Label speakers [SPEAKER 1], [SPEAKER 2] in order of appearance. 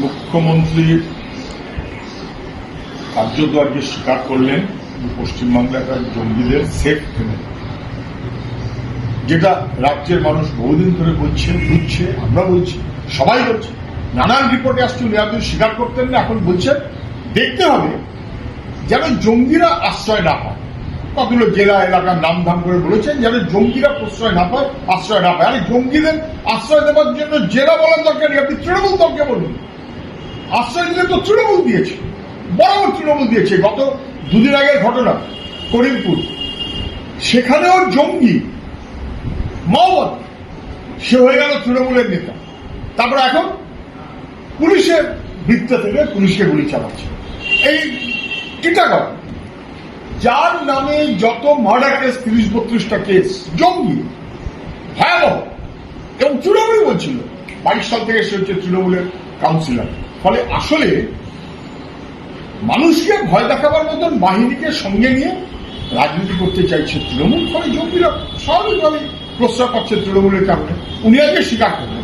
[SPEAKER 1] মুখ্যমন্ত্রীর কার্যদ্বার্যে স্বীকার করলেন যে পশ্চিমবাংলার জঙ্গিদের সেফ হেভেন যেটা রাজ্যের মানুষ বহুদিন ধরে বলছে, বুঝছে, আমরা বলছি, সবাই বলছে। নানান রিপোর্টে আসছে, উনি স্বীকার করতেন না, এখন বলছেন। দেখতে হবে যেন জঙ্গিরা আশ্রয় না পায়। কতগুলো জেলা, এলাকার নাম ধাম করে বলেছেন যেন জঙ্গিরা প্রশ্রয় না পায়, আশ্রয় না পায়। আরে জঙ্গিদের আশ্রয় দেওয়ার জন্য জেলা বলার দরকার আপনি তৃণমূল দলকে বলুন। আশ্রয় দিলে তো তৃণমূল দিয়েছে। বরাবর তৃণমূল দিয়েছে গত দুদিন আগের ঘটনা, করিমপুর। সেখানেও জঙ্গি মাওবাদ সে হয়ে গেল তৃণমূলের নেতা। তারপর এখন পুলিশের বৃত্ত থেকে পুলিশকে গুলি চালাচ্ছে। এই টিটাগড়, যার নামে যত মার্ডার কেস তিরিশ বত্রিশটা কেস জঙ্গি, ভয়াবহ এবং তৃণমূলই বলছিল। বাইশ সাল থেকে সে হচ্ছে তৃণমূলের কাউন্সিলর ফলে আসলে মানুষকে ভয় দেখাবার মতন বাহিনীকে সঙ্গে নিয়ে রাজনীতি করতে চাইছে তৃণমূল, ফলে জঙ্গিরা স্বাভাবিকভাবেই প্রস্তাব পাচ্ছে তৃণমূলের কারণে। উনি আজকে স্বীকার করলেন।